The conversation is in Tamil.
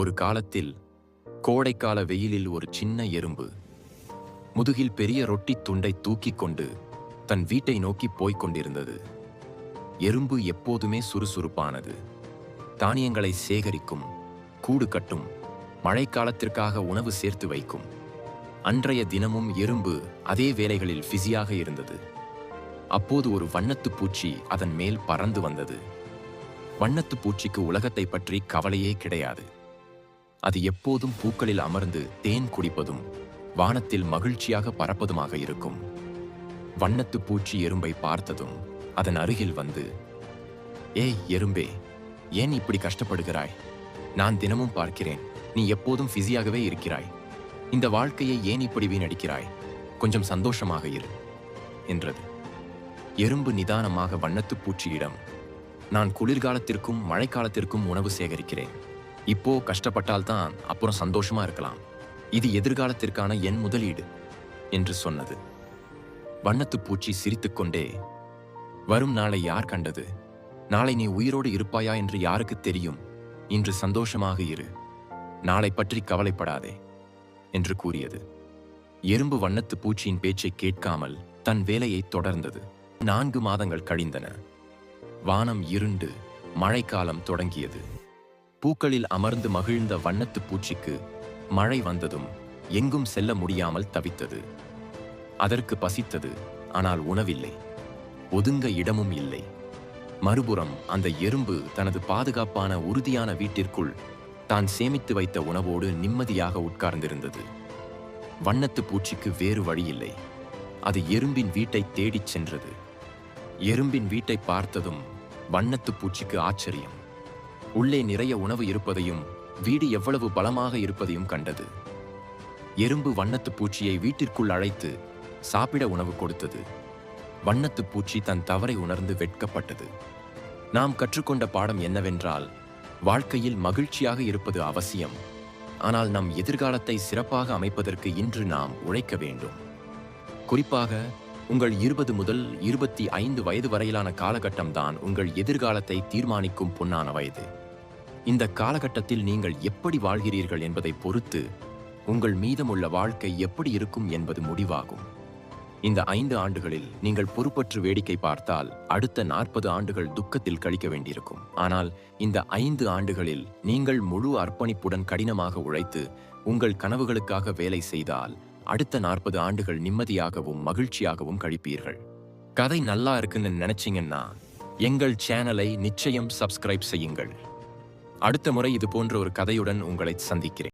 ஒரு காலத்தில் கோடைக்கால வெயிலில் ஒரு சின்ன எறும்பு முதுகில் பெரிய ரொட்டி துண்டை தூக்கிக் கொண்டு தன் வீட்டை நோக்கி போய்க் கொண்டிருந்தது. எறும்பு எப்போதுமே சுறுசுறுப்பானது. தானியங்களை சேகரிக்கும் கூடு கட்டும் மழைக்காலத்திற்காக உணவு சேர்த்து வைக்கும். அன்றைய தினமும் எறும்பு அதே வேலைகளில் பிஸியாக இருந்தது. அப்போது ஒரு வண்ணத்துப் பூச்சி அதன் மேல் பறந்து வந்தது. வண்ணத்துப் பூச்சிக்கு உலகத்தை பற்றி கவலையே கிடையாது. அது எப்போதும் பூக்களில் அமர்ந்து தேன் குடிப்பதும் வானத்தில் மகிழ்ச்சியாக பறப்பதுமாக இருக்கும். வண்ணத்துப் பூச்சி எறும்பை பார்த்ததும் அதன் அருகில் வந்து ஏய் எறும்பே ஏன் இப்படி கஷ்டப்படுகிறாய்? நான் தினமும் பார்க்கிறேன். நீ எப்போதும் பிஸியாகவே இருக்கிறாய். இந்த வாழ்க்கையை ஏன் இப்படி வீணடிக்கிறாய்? கொஞ்சம் சந்தோஷமாக இரு என்றது. எறும்பு நிதானமாக வண்ணத்துப் பூச்சியிடம் நான் குளிர்காலத்திற்கும் மழைக்காலத்திற்கும் உணவு சேகரிக்கிறேன். இப்போ கஷ்டப்பட்டால்தான் அப்புறம் சந்தோஷமா இருக்கலாம். இது எதிர்காலத்திற்கான என் முதலீடு என்று சொன்னது. வண்ணத்துப் பூச்சி சிரித்துக்கொண்டே வரும் நாளை யார் கண்டது? நாளை நீ உயிரோடு இருப்பாயா என்று யாருக்கு தெரியும்? இன்று சந்தோஷமாக இரு. நாளை பற்றி கவலைப்படாதே என்று கூறியது. எறும்பு வண்ணத்து பூச்சியின் பேச்சை கேட்காமல் தன் வேலையை தொடர்ந்தது. நான்கு மாதங்கள் கழிந்தன. வானம் இருண்டு மழைக்காலம் தொடங்கியது. பூக்களில் அமர்ந்து மகிழ்ந்த வண்ணத்து பூச்சிக்கு மழை வந்ததும் எங்கும் செல்ல முடியாமல் தவித்தது. அதற்கு பசித்தது ஆனால் உணவில்லை. ஒதுங்க இடமும் இல்லை. மறுபுறம் அந்த எறும்பு தனது பாதுகாப்பான உறுதியான வீட்டிற்குள் தான் சேமித்து வைத்த உணவோடு நிம்மதியாக உட்கார்ந்திருந்தது. வண்ணத்து பூச்சிக்கு வேறு வழியில்லை. அது எறும்பின் வீட்டை தேடிச் சென்றது. எறும்பின் வீட்டை பார்த்ததும் வண்ணத்து பூச்சிக்கு ஆச்சரியம். உள்ளே நிறைய உணவு இருப்பதையும் வீடு எவ்வளவு பலமாக இருப்பதையும் கண்டது. எறும்பு வண்ணத்து பூச்சியை வீட்டிற்குள் அழைத்து சாப்பிட உணவு கொடுத்தது. வண்ணத்து பூச்சி தன் தவறை உணர்ந்து வெட்கப்பட்டது. நாம் கற்றுக்கொண்ட பாடம் என்னவென்றால் வாழ்க்கையில் மகிழ்ச்சியாக இருப்பது அவசியம். ஆனால் நம் எதிர்காலத்தை சிறப்பாக அமைப்பதற்கு இன்று நாம் உழைக்க வேண்டும். குறிப்பாக உங்கள் இருபது முதல் இருபத்தி ஐந்து வயது வரையிலான காலகட்டம்தான் உங்கள் எதிர்காலத்தை தீர்மானிக்கும் பொன்னான வயது. இந்த காலகட்டத்தில் நீங்கள் எப்படி வாழ்கிறீர்கள் என்பதை பொறுத்து உங்கள் மீதமுள்ள வாழ்க்கை எப்படி இருக்கும் என்பது முடிவாகும். இந்த ஐந்து ஆண்டுகளில் நீங்கள் பொறுப்பற்று வேடிக்கை பார்த்தால் அடுத்த நாற்பது ஆண்டுகள் துக்கத்தில் கழிக்க வேண்டியிருக்கும். ஆனால் இந்த ஐந்து ஆண்டுகளில் நீங்கள் முழு அர்ப்பணிப்புடன் கடினமாக உழைத்து உங்கள் கனவுகளுக்காக வேலை செய்தால் அடுத்த நாற்பது ஆண்டுகள் நிம்மதியாகவும் மகிழ்ச்சியாகவும் கழிப்பீர்கள். கதை நல்லா இருக்குன்னு நினைச்சிங்கன்னா எங்கள் சேனலை நிச்சயம் சப்ஸ்கிரைப் செய்யுங்கள். அடுத்த முறை இது போன்ற ஒரு கதையுடன் உங்களை சந்திக்கிறேன்.